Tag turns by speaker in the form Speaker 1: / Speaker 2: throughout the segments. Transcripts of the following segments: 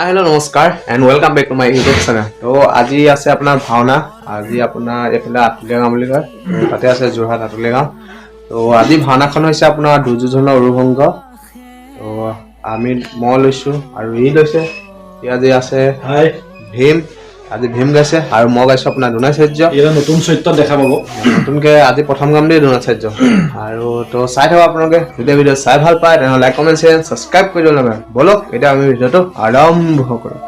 Speaker 1: High hello' নমস্কাৰ and welcome back to my YouTube channel তো আজি আছে আপোনাৰ ভাওনা আজি আপোনাৰ এইফালে আতুলীয়া গাঁও বুলি কয় তাতে আছে যোৰহাট আতুলীয়া গাঁও তো আজি ভাওনাখন হৈছে আপোনাৰ দুৰ্যোধনৰ উৰুভংগ তো আমি মই লৈছোঁ আৰু ই লৈছে ই আজি আছে ভীম আজি ভীম গাইছে আৰু মই গাইছোঁ আপোনাৰ দ্ৰোণাচাৰ্য
Speaker 2: এটা নতুন চৰিত্ৰত দেখা পাব।
Speaker 1: নতুনকৈ আজি প্ৰথম গাম দেই দ্ৰোণাচাৰ্য আৰু তো চাই থাকক আপোনালোকে যদি ভিডিঅ' চাই ভালো পায় তেনেহ'লে লাইক কমেণ্ট শ্বেয়াৰ ছাবস্ক্ৰাইব কৰি দিব লাগে ব'লক এতিয়া আমি ভিডিঅ'টো আৰম্ভ কৰোঁ।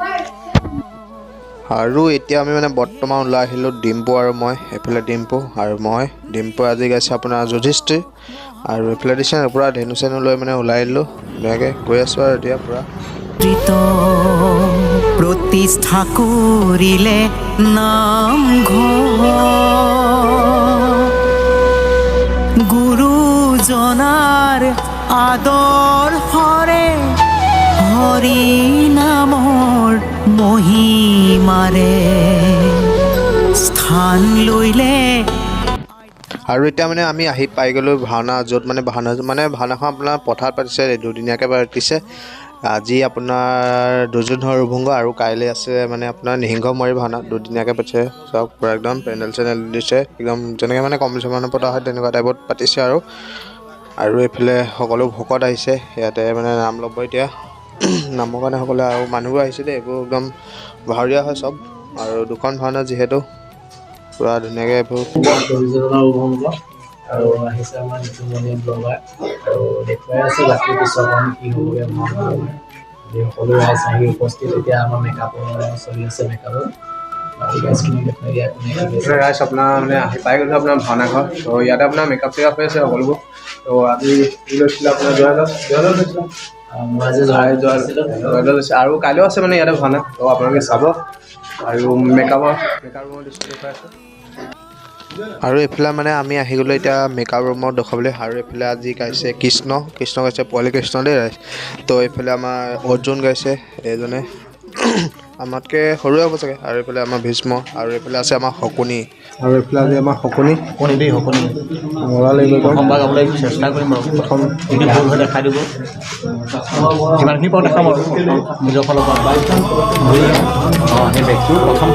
Speaker 1: আৰু এতিয়া আমি মানে বৰ্তমান ওলাই আহিলোঁ ডিম্পু আৰু মই এইফালে ডিম্পু আৰু মই। ডিম্পু আজি গাইছে আপোনাৰ যুধিষ্ঠিৰ। আৰু এইফালে দিছে পূৰা ধেনু চেনু লৈ মানে ওলাই আহিলোঁ। ধুনীয়াকৈ গৈ আছোঁ আৰু এতিয়া পূৰা।
Speaker 3: কৃত প্ৰতিষ্ঠা কৰিলে নামঘৰ গুৰুজনাৰ আদৰ্শৰে হৰি নামৰ মহিমাৰে স্থান লৈলে
Speaker 1: আৰু এতিয়া মানে আমি আহি পাই গ'লোঁ ভাওনা, য'ত মানে ভাওনা মানে ভাওনাখন আপোনাৰ পথাৰত পাতিছে, দুদিনীয়াকৈ পাতিছে। আজি আপোনাৰ দুৰ্যোধনৰ ৰুভংগ আৰু কাইলৈ আছে মানে আপোনাৰ নিসিংহমৰি ভাওনা দুদিনীয়াকৈ পাতিছে। চব পূৰা একদম পেণ্ডেল চেণ্ডেল দিছে। একদম যেনেকৈ মানে কম্পিটিশ্যন পতা হয় তেনেকুৱা টাইপত পাতিছে আৰু। আৰু এইফালে সকলো ভকত আহিছে ইয়াতে মানে নাম ল'ব এতিয়া। নামৰ কাৰণে সকলোৱে আৰু মানুহবোৰ আহিছে দেই এইবোৰ একদম ভাৱৰীয়া হয় চব। আৰু দুখন ভাওনা যিহেতু পূৰা ধুনীয়াকৈ এইবোৰ
Speaker 2: উভংগ আৰু আহিছে আমাৰ নিতুমণি ব্লগাৰ আৰু দেখুৱাই আছে বাকী পিছৰখন কি হ'বগৈ ভাওনা সকলো ৰাইজ আহি উপস্থিত এতিয়া আমাৰ মেকআপৰ চলি আছে মেকআপত
Speaker 1: ৰাইজ আপোনাৰ মানে আহি পাই গ'লোঁ আপোনাৰ ভাওনা ঘৰ ত' ইয়াতে আপোনাৰ মেকআপ চেকআপ হৈ আছে সকলোবোৰ ত' আজি কি লৈছিলে আপোনাৰ জয়দৌল জয়দৌল লৈছিলোঁ
Speaker 2: মই আজি
Speaker 1: জয়
Speaker 2: জয়
Speaker 1: জয় জয়দৌল লৈছে আৰু কাইলৈও আছে মানে ইয়াতে ভাওনা ত' আপোনালোকে চাব আৰু মেকআপৰ মেকআপ দৃশ্য দেখুৱাই আছে আৰু এইফালে মানে আমি আহি গ'লোঁ এতিয়া মেকআপ ৰুমত দেখুৱাবলৈ আৰু এইফালে আজি গাইছে কৃষ্ণ কৃষ্ণ গাইছে পোৱালি কৃষ্ণ দেই ৰাইজ ত' এইফালে আমাৰ অৰ্জুন গাইছে এইজনে আমাতকৈ সৰুৱে হ'ব চাগে আৰু এইফালে আমাৰ ভীষ্ম আৰু এইফালে আছে আমাৰ শকুনি। আৰু এইফালে আজি আমাৰ শকুনি।
Speaker 2: শকুনি দেই শকুনি।
Speaker 1: মজা লাগিব।
Speaker 2: প্ৰথমবাৰ গাবলৈ চেষ্টা কৰিম আৰু প্ৰথম। যদি ভুল হৈ দেখাই দিব। যিমানখিনি পাৰোঁ দেখাম আৰু। নিজৰ ফালৰ পৰা। অঁ সেই ব্যক্তিও প্ৰথম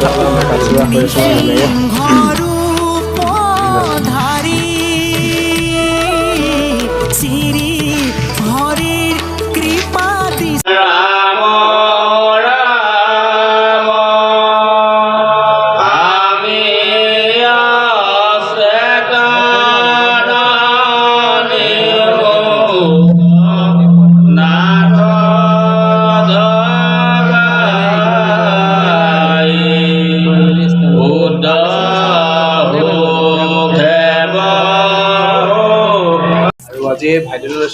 Speaker 3: ধাৰী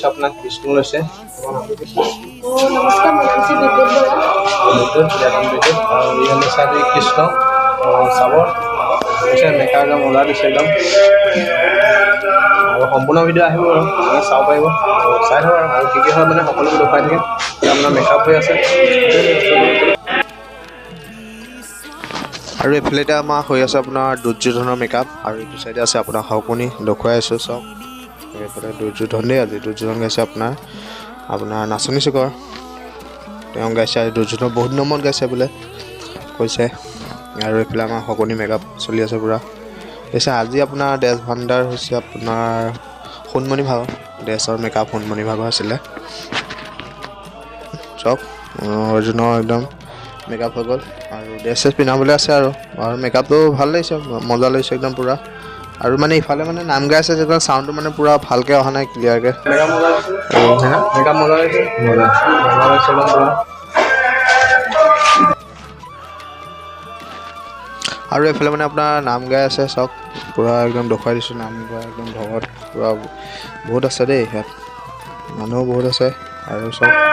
Speaker 1: ই লৈছে আজি কৃষ্ণ ত' চাব কৈছে মেকা একদম মজা দিছে একদম আৰু সম্পূৰ্ণ ভিডিঅ' আহিব আৰু আপুনি চাব পাৰিব। চাই থাকক আৰু আৰু কি কি হয় মানে সকলোবোৰ দেখুৱাই থাকিম। এতিয়া আপোনাৰ মেকআপ হৈ আছে। আৰু এইফালে এতিয়া আমাৰ হৈ আছে আপোনাৰ দুৰ্যোধনৰ মেকআপ আৰু এইটো চাইডে আছে আপোনাৰ শকুনি দেখুৱাই আছোঁ চব দুৰ্যোধন দেই আজি দুৰ্যোধন গাইছে আপোনাৰ। আপোনাৰ নাচনী চুকৰ। তেওঁ গাইছে আৰু দুৰ্যোধনৰ বহুত নম্বৰত গাইছে বোলে কৈছে। আৰু এইফালে আমাৰ শকুনি মেকআপ চলি আছে পূৰা। পিছে আজি আপোনাৰ ড্ৰেছ ভাণ্ডাৰ হৈছে আপোনাৰ সোণমণি ভাগৰ। ড্ৰেছৰ মেকআপ সোণমণি ভাগৰ আছিলে। চাওক অৰ্জুনৰ একদম মেকআপ হৈ গ'ল। আৰু ড্ৰেছ চেছ পিন্ধাবলৈ আছে আৰু। আৰু মেকআপটো ভাল লাগিছে মজা লাগিছে একদম পূৰা। আৰু মানে ইফালে মানে নাম গাই আছে যেতিয়া চাউণ্ডটো মানে পূৰা ভালকৈ অহা নাই ক্লিয়াৰকৈ আৰু এইফালে মানে আপোনাৰ নাম গাই আছে চাওক পূৰা একদম দেখুৱাই দিছোঁ নাম গোৱা একদম ভগত পূৰা বহুত আছে দেই ইয়াত। মানুহ বহুত আছে আৰু চব।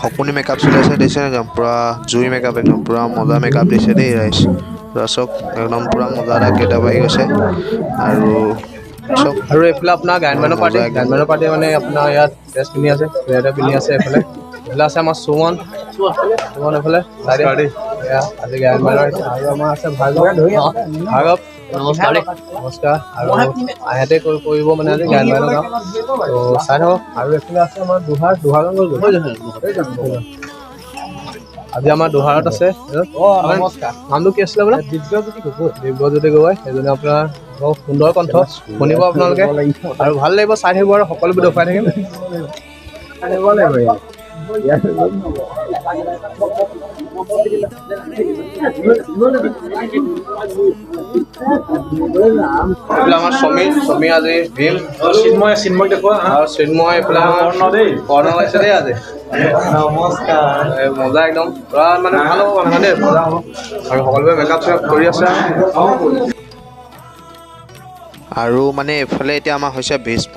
Speaker 1: সপোনি মেকআপ চলি আছে দিছে একদম পূৰা জুই মেকআপ একদম পূৰা মজা মেকআপ দিছে দেই ৰাইজ পূৰা চব একদম পূৰা মজা এটা গেটআপ আহি গৈছে। আৰু চব
Speaker 2: আৰু এইফালে আপোনাৰ গায়ন বায়নৰ পাৰ্টি গায়ন বায়নৰ পাৰ্টি মানে আপোনাৰ ইয়াত ড্ৰেছ পিন্ধি আছে চুৱেটাৰ পিন্ধি আছে এইফালে। এইফালে আছে আমাৰ সুমন। সুমন এইফালে। আজি গায়ন বায়নৰ আহিছে। আৰু আমাৰ আছে ভাৰ্গৱ। ভাৰ্গৱ। নমস্কাৰ নমস্কাৰ আৰু কৰিব মানে আজি গায়ন বায়নৰ ত' চাই থাকক। আৰু এইফালে আছে আমাৰ দুহাৰ। দুহাৰ আজি আমাৰ দুহাৰত আছে। নামটো কি আছিলে বোলে? দিব্যজ্যোতি গগৈ। দিব্যজ্যোতি গগৈ। সেইজনে আপোনাৰ বৰ সুন্দৰ কণ্ঠ। শুনিব আপোনালোকে। আৰু ভালো লাগিব চাই থাকিব আৰু সকলোবোৰ দেখুৱাই থাকিম। আমাৰ সমীৰ সমীৰ আজি ভীম
Speaker 4: চিন্ময় চিন্ময় দেখুওৱা
Speaker 2: আৰু চিন্ময় এইফালে আমাৰ
Speaker 4: কৰ্ণ দেই।
Speaker 2: কৰ্ণ ওলাইছে দেই আজি।
Speaker 4: নমস্কাৰ।
Speaker 2: মজা একদম। পুৰা মানে ভালো হ'ব মানে দেই। মজা হ'ব। আৰু সকলোৱে মেকআপ চেকআপ কৰি আছে।
Speaker 1: আৰু মানে এইফালে এতিয়া আমাৰ হৈছে ভীষ্ম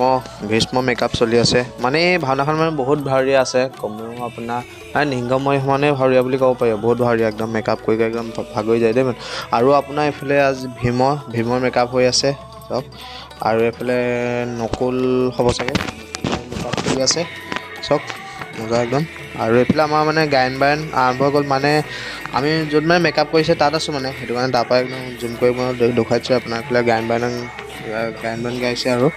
Speaker 1: ভীষ্ম মেকআপ চলি আছে। মানে এই ভাওনাখন মানে বহুত ভাৱৰীয়া আছে কমেও আপোনাৰ নিংগময় সমানে ভাৱৰীয়া বুলি ক'ব পাৰি বহুত ভাৱৰীয়া একদম মেকআপ কৰি কৰি একদম ভাগৰি যায় দেই মানে। আৰু আপোনাৰ এইফালে আজি ভীমৰ ভীমৰ মেকআপ হৈ আছে চব। আৰু এইফালে নকুল হ'ব চাগে মেকআপ চলি আছে চব। মজা একদম। আৰু এইফালে আমাৰ মানে গায়ন বায়ন আৰম্ভ হৈ গ'ল মানে আমি য'ত মানে মেকআপ কৰিছে তাত আছোঁ মানে। সেইটো কাৰণে তাৰপৰা একদম জুম কৰি মই দেখুৱাইছোঁ আপোনাৰ এইফালে গায়ন বায়ন গায়ন বায়ন গাইছে আৰু।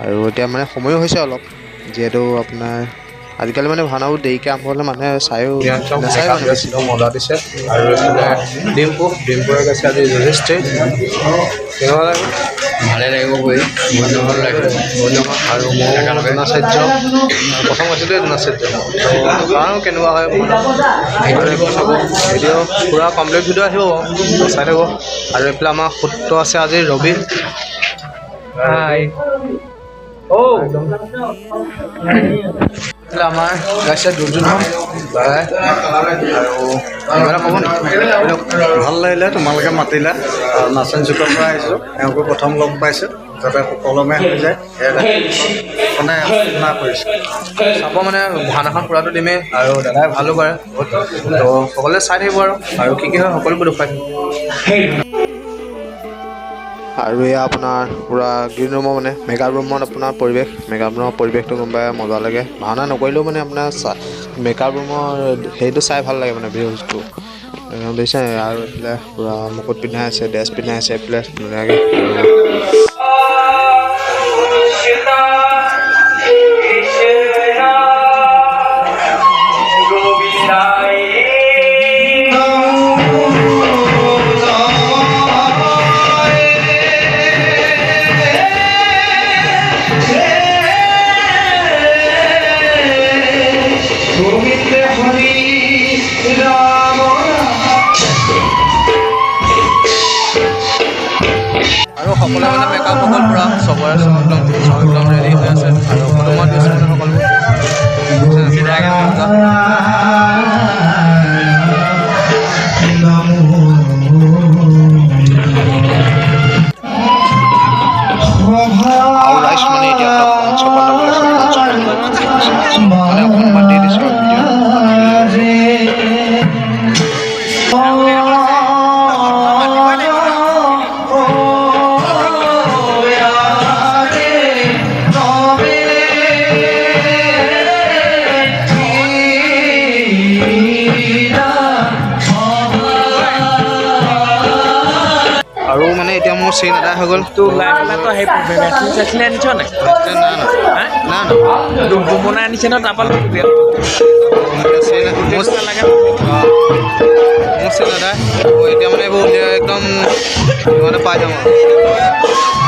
Speaker 1: আৰু এতিয়া মানে সময়ো হৈছে অলপ। যিহেতু আপোনাৰ আজিকালি মানে ভাওনাবোৰ দেৰিকৈ আৰম্ভ হ'লে মানুহে চায়ো নাচায় মানে বেছি।
Speaker 2: মজা দিছে। আৰু এইফালে ডিম্পু ডিম্পুৱে গৈছে আজি লাগিব ভালে লাগিব গৈ ধন্যবাদ লাগিব। ধন্যবাদ আৰু মই গুণাচাৰ্য প্ৰথম আছিলোঁ গুণাচাৰ্য কাৰণ কেনেকুৱা হয় ভিডিঅ' চাব। ভিডিঅ' পূৰা কমপ্লিট ভিডিঅ' আহিব বাৰু। চাই থাকোঁ। আৰু এইফালে আমাৰ সূত্ৰ আছে আজি ৰবি। হাই অ' এইফালে আমাৰ গাইছে দুৰ্যোধন দাদাই আৰু কিবা ক'ব নেকি
Speaker 4: ভালো লাগিলে তোমালোকে মাতিলা। আৰু নাচন চুকৰ পৰা আহিছোঁ। এওঁকো প্ৰথম লগ পাইছোঁ। যাতে সুকলমে হৈ যায় মানে আলোচনা কৰিছোঁ।
Speaker 2: চাব মানে ভাওনাখন পূৰাটো দিমেই। আৰু দাদাই ভালো কৰে। বহুত তো সকলোৱে চাই থাকিব আৰু। আৰু কি কি হয় সকলোবোৰ দেখুৱাই
Speaker 1: আৰু এয়া আপোনাৰ পূৰা গ্ৰীণ ৰুমৰ মানে মেকআপ ৰুমত আপোনাৰ পৰিৱেশ মেকআপ ৰুমৰ পৰিৱেশটো গম পাই মজা লাগে। ভাওনা নকৰিলেও মানে আপোনাৰ চা মেকআপ ৰুমৰ হেৰিটো চাই ভাল লাগে মানে ভিউজটো দেখিছে আৰু এইফালে পূৰা মুকুট পিন্ধাই আছে ড্ৰেছ পিন্ধাই আছে এইফালে ধুনীয়াকৈ। মোৰ চেইন আদায় হৈ গ'ল
Speaker 5: তোৰ ওলাই পেলাই তই সেই চেচলিন আনিছ নাই?
Speaker 1: না না না। না
Speaker 5: ডুম বনাই আনিছে ন তাৰপৰা লাগে।
Speaker 1: মোৰ আদায় আৰু এতিয়া মানে এইবোৰ একদম মানে পাই যাম আৰু